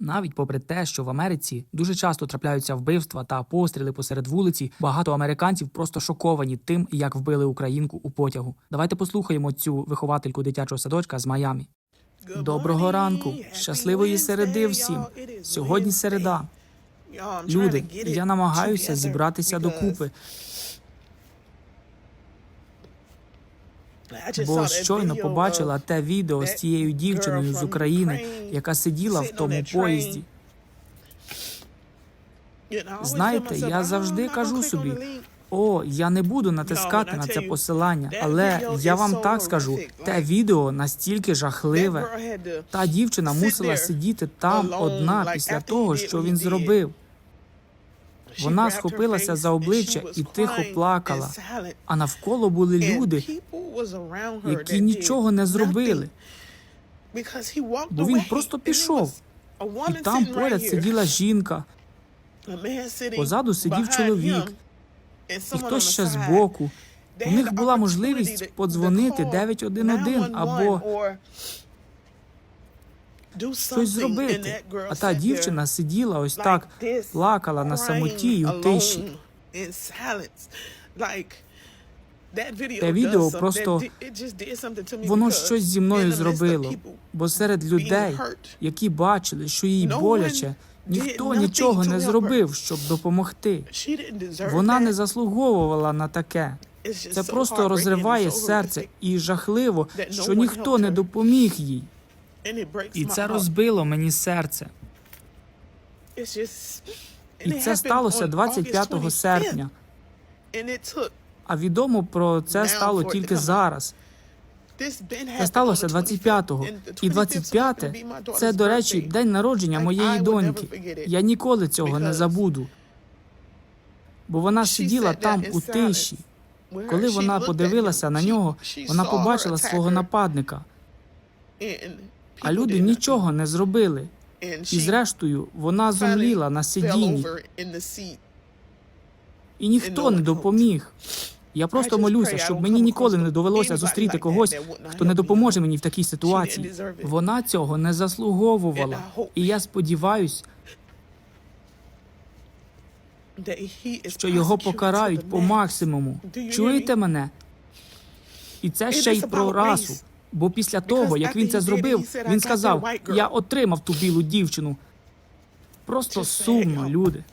Навіть попри те, що в Америці дуже часто трапляються вбивства та постріли посеред вулиці, багато американців просто шоковані тим, як вбили українку у потягу. Давайте послухаємо цю виховательку дитячого садочка з Майамі. Доброго ранку, щасливої середи всім. Сьогодні середа. Люди, я намагаюся зібратися докупи, бо щойно побачила те відео з тією дівчиною з України, яка сиділа в тому поїзді. Знаєте, я завжди кажу собі: о, я не буду натискати на це посилання, але я вам так скажу: те відео настільки жахливе. Та дівчина мусила сидіти там одна після того, що він зробив. Вона схопилася за обличчя і тихо плакала. А навколо були люди, які нічого не зробили. бо він просто пішов. І там поряд сиділа жінка, позаду сидів чоловік, і хтось ще збоку. У них була можливість подзвонити 911 або щось зробити. А та дівчина сиділа ось так, плакала на самоті й у тиші. Те відео просто Воно щось зі мною зробило, бо серед людей, які бачили, що їй боляче, ніхто нічого не зробив, щоб допомогти. Вона не заслуговувала на таке. Це просто розриває серце і жахливо, що ніхто не допоміг їй. І це розбило мені серце. І це сталося 25 серпня. А відомо про це стало тільки зараз. Це сталося 25-го. І 25-те – це, до речі, день народження моєї доньки. Я ніколи цього не забуду. Бо вона сиділа там у тиші. Коли вона подивилася на нього, вона побачила свого нападника. А люди нічого не зробили. І зрештою, вона зумліла на сидінні, і ніхто не допоміг. Я просто молюся, щоб мені ніколи не довелося зустріти когось, хто не допоможе мені в такій ситуації. Вона цього не заслуговувала. І я сподіваюсь, що його покарають по максимуму. Чуєте мене? І це ще й про расу. Бо після того, як він це зробив, він сказав: Я отримав ту білу дівчину. Просто сумно, люди.